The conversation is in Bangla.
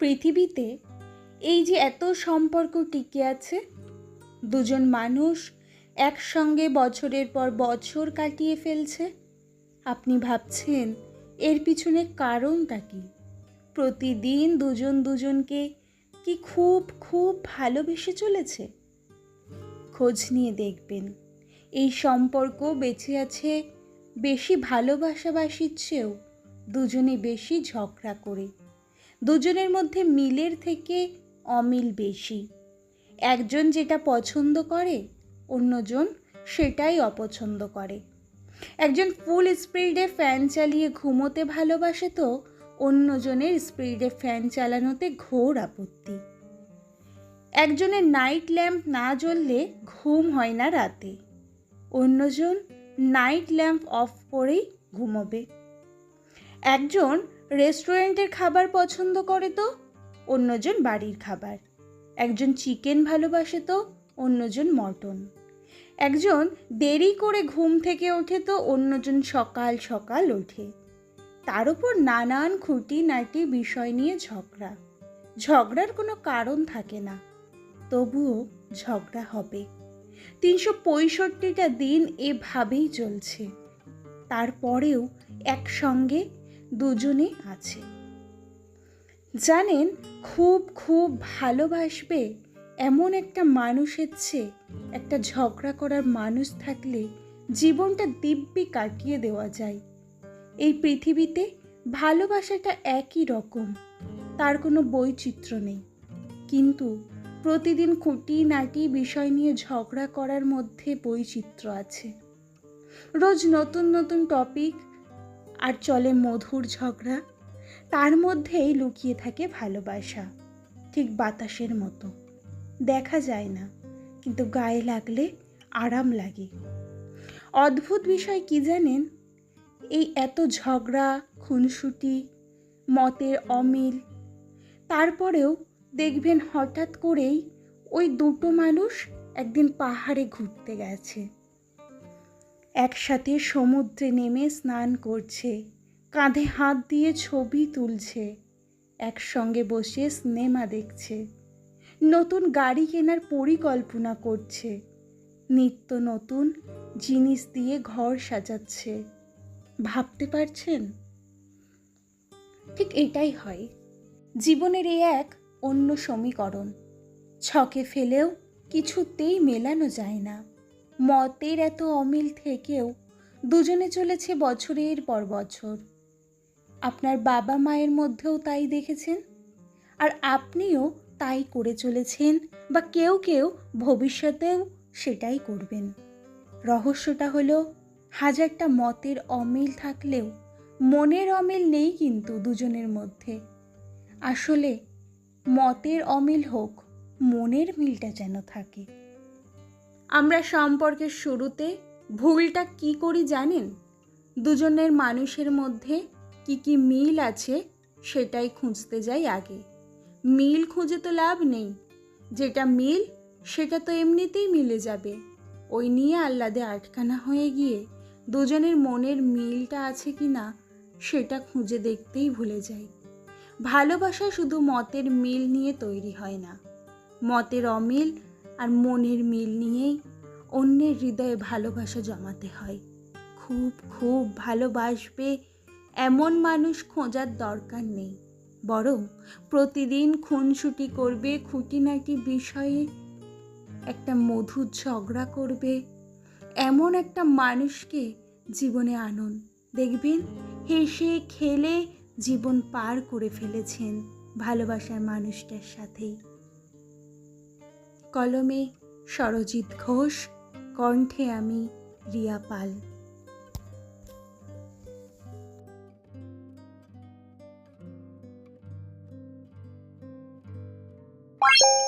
পৃথিবীতে এই যে এত সম্পর্ক টিকে আছে, দুজন মানুষ একসঙ্গে বছরের পর বছর কাটিয়ে ফেলছে আপনি ভাবছেন, এর পিছনে কারণটা কি? প্রতিদিন দুজন দুজনকে কি খুব খুব ভালোবেসে চলেছে? খোঁজ নিয়ে দেখবেন, এই সম্পর্ক বেঁচে আছে বেশি ভালোবাসাবাসির চেয়েও দুজনে বেশি ঝগড়া করে। দুজনের মধ্যে মিলের থেকে অমিল বেশি। একজন যেটা পছন্দ করে, অন্যজন সেটাই অপছন্দ করে। একজন ফুল স্পিডে ফ্যান চালিয়ে ঘুমোতে ভালোবাসে তো, অন্যজনের স্পিডে ফ্যান চালানোতে ঘোর আপত্তি। একজনের নাইট ল্যাম্প না জ্বললে ঘুম হয় না রাতে। অন্যজন নাইট ল্যাম্প অফ করেই ঘুমোবে। একজন রেস্টুরেন্টের খাবার পছন্দ করে তো, অন্যজন বাড়ির খাবার। একজন চিকেন ভালোবাসে তো, অন্যজন মটন। একজন দেরি করে ঘুম থেকে ওঠে তো অন্যজন সকাল সকাল ওঠে। তার উপর নানান খুঁটিনাটি বিষয় নিয়ে ঝগড়া। ঝগড়ার কোনো কারণ থাকে না। তবুও ঝগড়া হবে। তিনশো পঁয়ষট্টিটা দিন এভাবেই চলছে। তারপরেও একসঙ্গে দুজনে আছে। জানেন, খুব খুব ভালোবাসবে এমন একটা মানুষের চেয়ে একটা ঝগড়া করার মানুষ থাকলে জীবনটা দিব্যি কাটিয়ে দেওয়া যায়। এই পৃথিবীতে ভালোবাসাটা একই রকম, তার কোনো বৈচিত্র্য নেই। কিন্তু প্রতিদিন খুঁটি নাটি বিষয় নিয়ে ঝগড়া করার মধ্যে বৈচিত্র্য আছে। রোজ নতুন নতুন টপিক আর চলে মধুর ঝগড়া, তার মধ্যেই লুকিয়ে থাকে ভালোবাসা, ঠিক বাতাসের মতো। দেখা যায় না, কিন্তু গায়ে লাগলে আরাম লাগে। অদ্ভুত বিষয় কি জানেন? এই এত ঝগড়া, খুনসুটি, মতের অমিল, তারপরেও দেখবেন হঠাৎ করেই ওই দুটো মানুষ একদিন পাহাড়ে ঘুরতে গেছে। একসাথে সমুদ্রে নেমে স্নান করছে, কাঁধে হাত দিয়ে ছবি তুলছে, একসঙ্গে বসে সিনেমা দেখছে। নতুন গাড়ি কেনার পরিকল্পনা করছে। নিত্য নতুন জিনিস দিয়ে ঘর সাজাচ্ছে। ভাবতে পারছেন? ঠিক এটাই হয়। জীবনের এ এক অন্য সমীকরণ। ছকে ফেলেও কিছুতেই মেলানো যায় না। মতের এত অমিল থেকেও দুজনে চলেছে বছরের পর বছর। আপনার বাবা মায়ের মধ্যেও তাই দেখেছেন? আর আপনিও তাই করে চলেছেন বা কেউ কেউ ভবিষ্যতেও সেটাই করবেন। রহস্যটা হলো, হাজারটা মতের অমিল থাকলেও মনের অমিল নেই কিন্তু দুজনের মধ্যে। আসলে মতের অমিল হোক, মনের মিলটা যেন থাকে। আমরা সম্পর্কের শুরুতে ভুলটা কি করি জানেন? দুজনের মানুষের মধ্যে কি কি মিল আছে সেটাই খুঁজতে যাই আগে। মিল খুঁজে তো লাভ নেই। যেটা মিল, সেটা তো এমনিতেই মিলে যাবে। ওই নিয়ে আহ্লাদে আটকানা হয়ে গিয়ে দুজনের মনের মিলটা আছে কি না, সেটা খুঁজে দেখতেই ভুলে যাই। ভালোবাসা শুধু মতের মিল নিয়ে তৈরি হয় না। মতের অমিল আর মনের মিল নিয়েই অন্যের হৃদয়ে ভালোবাসা জমাতে হয়। খুব খুব ভালোবাসবে এমন মানুষ খোঁজার দরকার নেই। বরং প্রতিদিন খুনসুটি করবে, খুঁটিনাটি বিষয়ে একটা মধুর ঝগড়া করবে, এমন একটা মানুষকে জীবনে আনুন। দেখবেন হেসে খেলে জীবন পার করে ফেলেছেন ভালোবাসার মানুষটার সাথেই কলমে সরজিৎ ঘোষ, কণ্ঠে আমি রিয়া পাল। you